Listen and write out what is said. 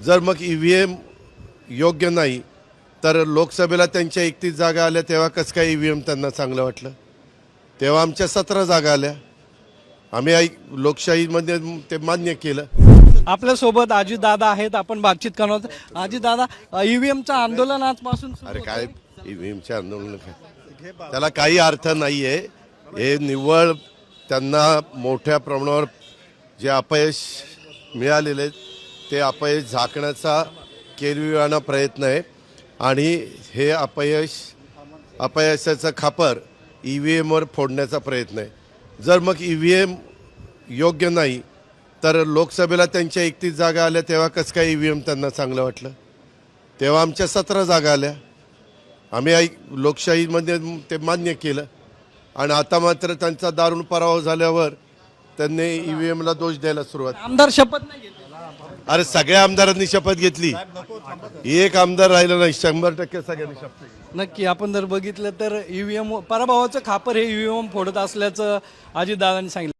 जर मग E V M योग्य नाही तर लोकसभेला त्यांच्या एकतीस जागा आल्या तेव्हा कसं काय ई व्ही एम त्यांना चांगलं वाटलं? तेव्हा आमच्या सतरा जागा आल्या. आम्ही ऐक लोकशाहीमध्ये ते मान्य केलं. आपल्यासोबत अजितदादा आहेत आपण बातचीत करणार आहोत. अजितदादा ईव्हीएमचं आंदोलन आजपासून सुरू अरे. काय ई व्ही एमचे आंदोलन काय? त्याला काही अर्थ नाही आहे हे निव्वळ त्यांना मोठ्या प्रमाणावर जे अपयश मिळालेले आहे, ते अपयश झाकण्याचा केविवाना प्रयत्न आहे. आणि हे अपयश अपयशाचं खापर ई व्ही एमवर फोडण्याचा प्रयत्न आहे. जर मग ई व्ही एम योग्य नाही तर लोकसभेला त्यांच्या एकतीस जागा आल्या तेव्हा कसं काय ई व्ही एम त्यांना चांगलं वाटलं? तेव्हा आमच्या सतरा जागा आल्या. आम्ही ऐक लोकशाहीमध्ये ते मान्य केलं. आणि आता मात्र त्यांचा दारुण पराभव झाल्यावर त्यांनी ई व्ही एमला दोष द्यायला सुरुवात आमदार शपथ नाही घेतली. अरे सगळ्या आमदारांनी शपथ घेतली. एक आमदार राहिला नाही शंभर टक्के सगळ्यांनी शपथ नक्की आपण जर बघितलं तर ईव्हीएम पराभवाचं खापर हे ईव्हीएम फोडत असल्याचं अजितदादांनी सांगितलं.